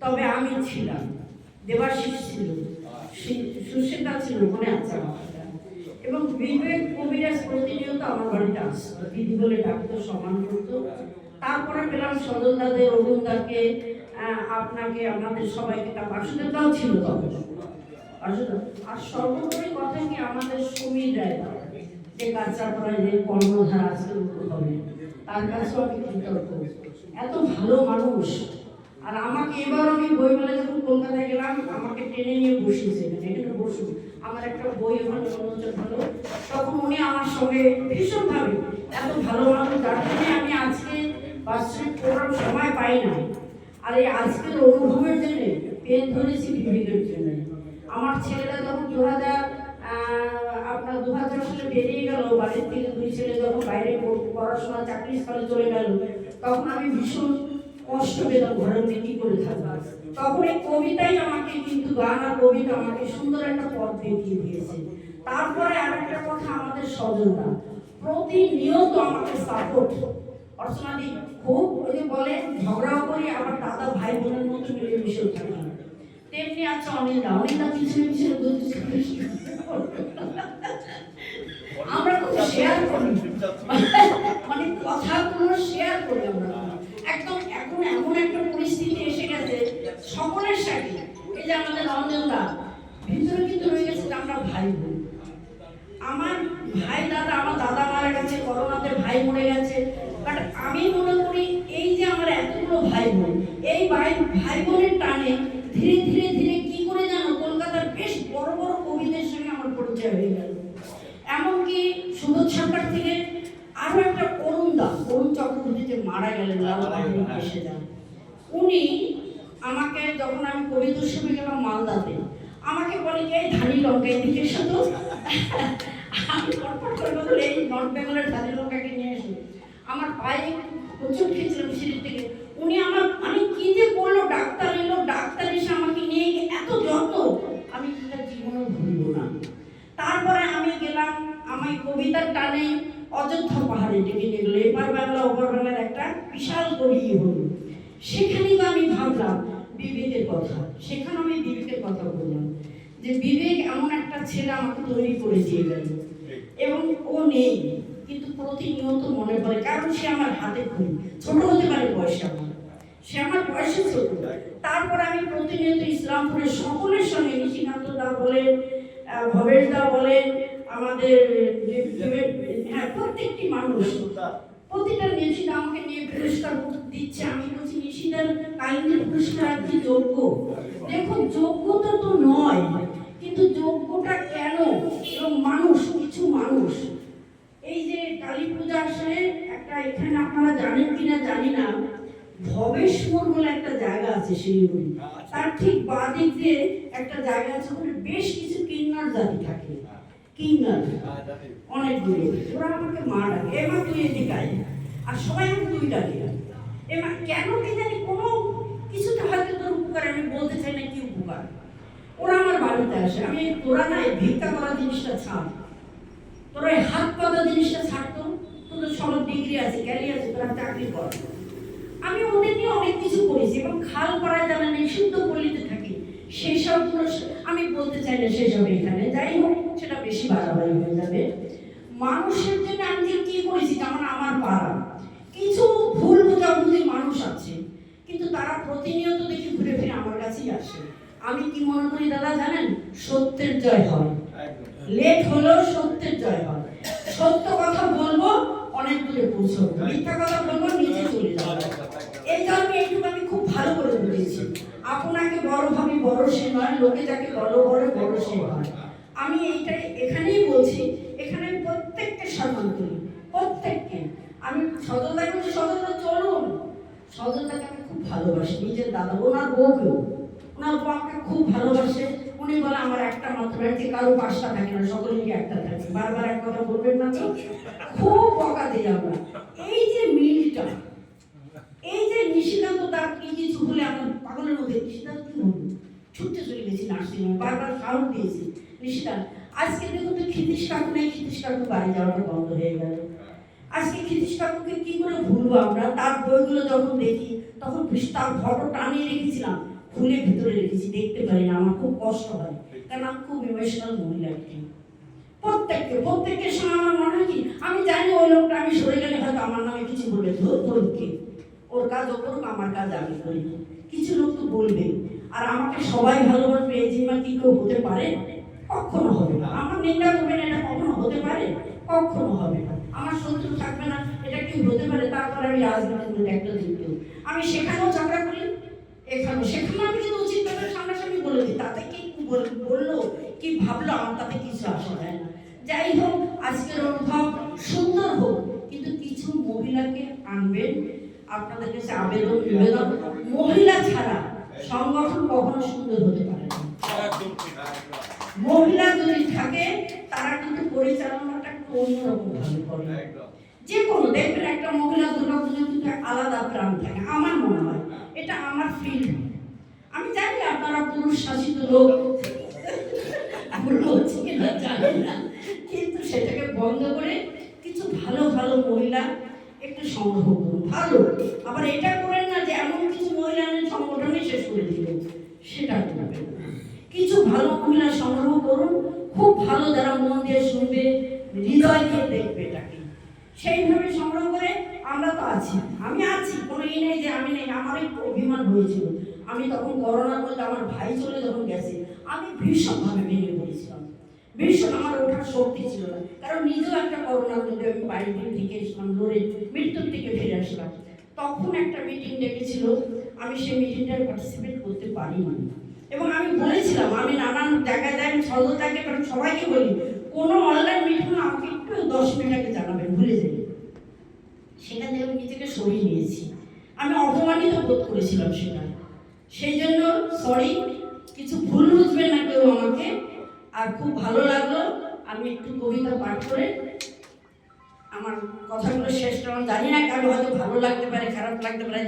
তবে আমি ছিলাম দেবাশিস ছিল সি- সুস্মিতা ছিল মনে আছে এবং বিবেক কবিরাজ প্রতিনিয়ত আমার বাড়িতে আসতো দিদি বলে ডাকতো সম্মান করতো তারপরে পেলাম সদল দাদের, অরুণ দাকে আপনাকে আমাদের সবাইকে তা বাসুদেবটাও ছিল তখন। আর সর্বোপরি কথা কি আমাদের সমীর রায় যে কাঁচাপাড়ায় যে কর্মধারা আছে হবে, তার কাছেও আমি কৃতজ্ঞ। এত ভালো মানুষ। আর আমাকে এবার আমি বইমেলায় যখন কলকাতায় গেলাম, আমাকে টেনে নিয়ে বসিয়েছে এখানে বসুন, আমার একটা বই ওখানে উন্মোচন হলো তখন উনি আমার সঙ্গে ভীষণভাবে এত ভালো মানুষ, যার জন্য আমি আজকে বাৎসরিক প্রোগ্রাম সময় পাই না আর এই আজকের অনুভবের জন্য পেন ধরেছি বিবেকের জন্য। আমার ছেলেরা যখন দু হাজার আপনার দু হাজার সালে বেরিয়ে গেল, বাড়ির থেকে দুই ছেলে যখন বাইরে পড়াশোনা, চাকরি স্থলে চলে গেল, তখন আমি ভীষণ কষ্ট পেলাম ঘরের মধ্যে কি করে থাকব। তখন এই কবিতাই আমাকে কিন্তু গান আর কবিতা আমাকে সুন্দর একটা পথ দেখিয়ে দিয়েছে। তারপরে আরেকটা কথা আমাদের স্বজনরা, প্রতিনিয়ত আমাকে সাপোর্ট অর্চনাদি খুব বলে, ঝগড়াও করি আমার দাদা ভাই বোনের মতো মিলেমিশে থাকি তেমনি আছে অনিন্দা অনিন্দা পিছনে পিছনে দুধ আমরা খুব শেয়ার করি মানে কথাগুলো শেয়ার করি আমরা একদম এখন এমন একটা পরিস্থিতি এসে গেছে, সকলের সাথে। এই যে আমাদের রঞ্জনদা ভিতরে কিন্তু রয়ে গেছে আমরা ভাই বোন। আমার ভাই দাদা, আমার দাদা মারা গেছে, করোনাতে ভাই মরে গেছে। বাট আমি মনে করি এই যে আমার এতগুলো ভাই বোন এই ভাই ভাই বোনের টানে ধীরে ধীরে ধীরে কি করে জানো কলকাতার বেশ বড় বড় কবিদের সঙ্গে আমার পরিচয় হয়ে গেল। এমনকি সুবোধ সরকার থেকে আরও একটা অরুণ দা অরুণ চক্রবর্তী যে মারা গেলেন এসে যান উনি আমাকে যখন আমি কবিতা উৎসবে গেলাম মালদাতে আমাকে বলে যে এই ধানি লঙ্কা এদিকে এসো তো। আমি ফটফট করে বলে এই নর্থ বেঙ্গলের ধানি লঙ্কাকে নিয়ে এসো। আমার পায়ে প্রচুর খেয়েছিলাম সিঁড়ির থেকে উনি আমার আমি কি যে করল ডাক্তার এলো ডাক্তার এসে আমাকে নিয়ে গিয়ে এত যত্ন আমি সেটা জীবনে ভুলবো না তারপরে আমি গেলাম, আমি কবিতার টানে অযোধ্যা পাহাড়ে ডেকে নিয়ে গেলো এপার বাংলা ওপার বাংলার একটা বিশাল কবি হলো। সেখানেই আমি ভাবলাম, বিবেকের কথা। সেখানে আমি বিবেকের কথা বললাম, যে বিবেক এমন একটা ছেলে আমাকে তৈরি করে দিয়ে গেল। এবং ও নেই, কিন্তু প্রতিনিয়ত মনে পড়ে, কারণ সে আমার হাতে খুঁড়ি ছোট হতে পারে আমার। সে আমার বয়সে ছোট। তারপর আমি প্রতিনিয়ত ইসলামপুরের সকলের সঙ্গে নিশিকান্ত দা বলেন আহ, ভবেশ দা বলেন আমাদের হ্যাঁ প্রত্যেকটি মানুষ প্রতিটা নিশিদা আমাকে নিয়ে পুরস্কার দিচ্ছে। আমি বলছি নিশিদার কাইন্ডের পুরস্কার কি যোগ্য? দেখুন যোগ্যতা তো নয় কিন্তু যোগ্যটা কেন এবং মানুষ কিছু মানুষ এই যে কালী পূজা আসলে একটা এখানে আপনারা জানেন কিনা জানি না ভবেশ্বর বলে একটা জায়গা আছে শিলিগুড়ি তার ঠিক বাঁ দিক দিয়ে একটা জায়গা আছে ওখানে বেশ কিছু কিন্নার জাতি থাকে। কিন্নার। অনেক দূরে ওরা আমাকে মা ডাকে। তুই এদিকে আয়। আর সবাই আমাকে তুই ডাকে। এ কেন কি জানি কোনো কিছুটা হয়তো তোর উপকার, আমি বলতে চাই না কি উপকার। ওরা আমার বাড়িতে আসে। আমি তোরা না এই ভিক্ষা করা জিনিসটা ছাড়। তোরা এই হাত পাতা জিনিসটা ছাড়তো তোদের সবার ডিগ্রি আছে ক্যারি আছে, তোরা চাকরি কর। আমি ওদের নিয়ে অনেক কিছু করেছি এবং খাল করা যারা নিষিদ্ধ পল্লীতে থাকি সেই আমি বলতে চাই না সেসব এখানে। যাই হোক সেটা বেশি বাড়াবাড়ি হয়ে যাবে। মানুষের জন্য আমি যে কি করেছি যেমন আমার পাড়া। কিছু ভুল বোঝাবুঝি মানুষ আছে কিন্তু তারা প্রতিনিয়ত দেখি ঘুরে ফিরে আমার কাছেই আসে। আমি কি মনে করি দাদা জানেন? সত্যের জয় হয়। লেট হলেও সত্যের জয় হয়। সত্য কথা বলব অনেক দূরে পৌঁছবো। মিথ্যা কথা বলব নিচে চলে যাব এই জন্য এইটুকু আমি খুব ভালো করে বুঝেছি আপনাকে বড় ভাবি বড় সে নয় লোকে যাকে বড় বড় বড় সে হয় আমি এইটাই এখানেই বলছি, এখানে প্রত্যেককে সম্মান করি, প্রত্যেককে। আমি সজলদাকে বলছি সজলদা চলুন। সজলদাকে আমি খুব ভালোবাসি, নিজের দাদা, ওনার বউকেও। ওনার বউ আমাকে খুব ভালোবাসে। উনি বলে, আমার একটা মাত্র বাড়িতে কারও পাঁচটা থাকে না, সকলেরই একটা থাকে। বারবার এক কথা বলবেন না তো? খুব বকা দিই আমরা এই যে মিলটা এই যে নিশিকান্ত তার কি কিছু হলে আমার পাগলের মধ্যে নিশিকান্ত কি বলব ছুটতে চলে গেছি নার্সিংহোমে বারবার সাহস দিয়েছি নিশিতা আজকে দেখুন তো খিতিশ কাকু নেই খিতিশ কাকু বাড়ি যাওয়াটা বন্ধ হয়ে গেল। আজকে খিতিশ কাকুকে কি করে ভুলবো আমরা? তার বইগুলো যখন দেখি, তখন তার ফটো টানিয়ে রেখেছিলাম, খুলে ভিতরে রেখেছি, দেখতে পারি না আমার খুব কষ্ট হয়, কারণ আমি খুব ইমোশনাল মহিলা প্রত্যেককে, প্রত্যেকের সঙ্গে আমার মনে হয় কি, আমি জানি ওই লোকটা আমি সরে গেলে হয়তো আমার নামে কিছু বলবে ধর তোর কে। ওর কাজ ও করুক আমার কাজ আমি করি। কিছু লোক তো বলবে আর আমাকে সবাই ভালোবাসবে, এই জিম্মা কি কেউ হতে পারে? কখনো হবে না। আমার নিন্দা করবে না এটা কখনো হতে পারে? কখনো হবে না। আমার শত্রু থাকবে না, এটা কি হতে পারে? তারপর আমি রাজনীতির মধ্যে একটা যুক্ত আমি সেখানেও ঝগড়া করি, এখানেও। সেখানে আমি কিন্তু উচিত ব্যাপারে সামনাসামনি বলে দিই, তাতে কি বল- বলল, কি ভাবলো, আমার তাতে কিছু আসে না যাই হোক, আজকের অনুভব সুন্দর হোক, কিন্তু কিছু মহিলাকে আনবেন। আপনাদের কাছে আবেদন নিবেদন মহিলা ছাড়া সংগঠন কখনো সুন্দর হতে পারে না। মহিলা যদি থাকে তারা কিন্তু পরিচালনাটা একটু অন্যরকম ভাবে করে। যে কোনো দেখবেন একটা মহিলা দুর্গা পুজো কিন্তু আলাদা প্রাণ থাকে আমার মনে হয়। এটা আমার ফিল আমি জানি আপনারা পুরুষ শাসিত লোক। ভুল হচ্ছে কিনা জানি না। কিন্তু সেটাকে বন্ধ করে কিছু ভালো ভালো মহিলা একটু সংগ্রহ করুন। ভালো আবার এটা করেন না যে এমন কিছু মহিলা নিয়ে সংগঠনে শেষ করে দিবেন সেটা করবেন কিছু ভালো মহিলা সংগ্রহ করুন, খুব ভালো যারা মন দিয়ে শুনবে, হৃদয় দিয়ে দেখবে এটাকে। সেইভাবে সংগ্রহ করে আমরা তো আছি। আমি আছি, কোনো ই নেই যে আমি নেই, আমার একটু অভিমান হয়েছিল। আমি তখন করোনার মধ্যে আমার ভাই চলে যখন গেছে, আমি ভীষণভাবে ভেঙে পড়েছিলাম। ভীষণ আমার ওঠার শক্তি ছিল না। কারণ নিজেও একটা করোনার মধ্যে আমি বাড়ি থেকে, লড়ে মৃত্যুর থেকে ফিরে আসলাম। তখন একটা মিটিং ডেকেছিল। আমি সেই মিটিংটায় পার্টিসিপেট করতে পারিনি। এবং আমি বলেছিলাম, আমি নানান জায়গায় যাই, আমি থাকে কারণ সবাইকে বলি, কোনো অনলাইন মিটিং আমাকে একটু দশ মিনিট আগে জানাবেন, ভুলে যাই। সেটা থেকে আমি নিজেকে সরিয়ে নিয়েছি। আমি অপমানিত বোধ করেছিলাম সেটা। সেই জন্য সরি কিছু ভুল বুঝবেন না কেউ আমাকে। আর খুব ভালো লাগল, আমি একটু কবিতা পাঠ করে আমার কথাগুলো শেষ করলাম। জানি না কারও হয়তো ভালো লাগতে পারে খারাপ লাগতে পারে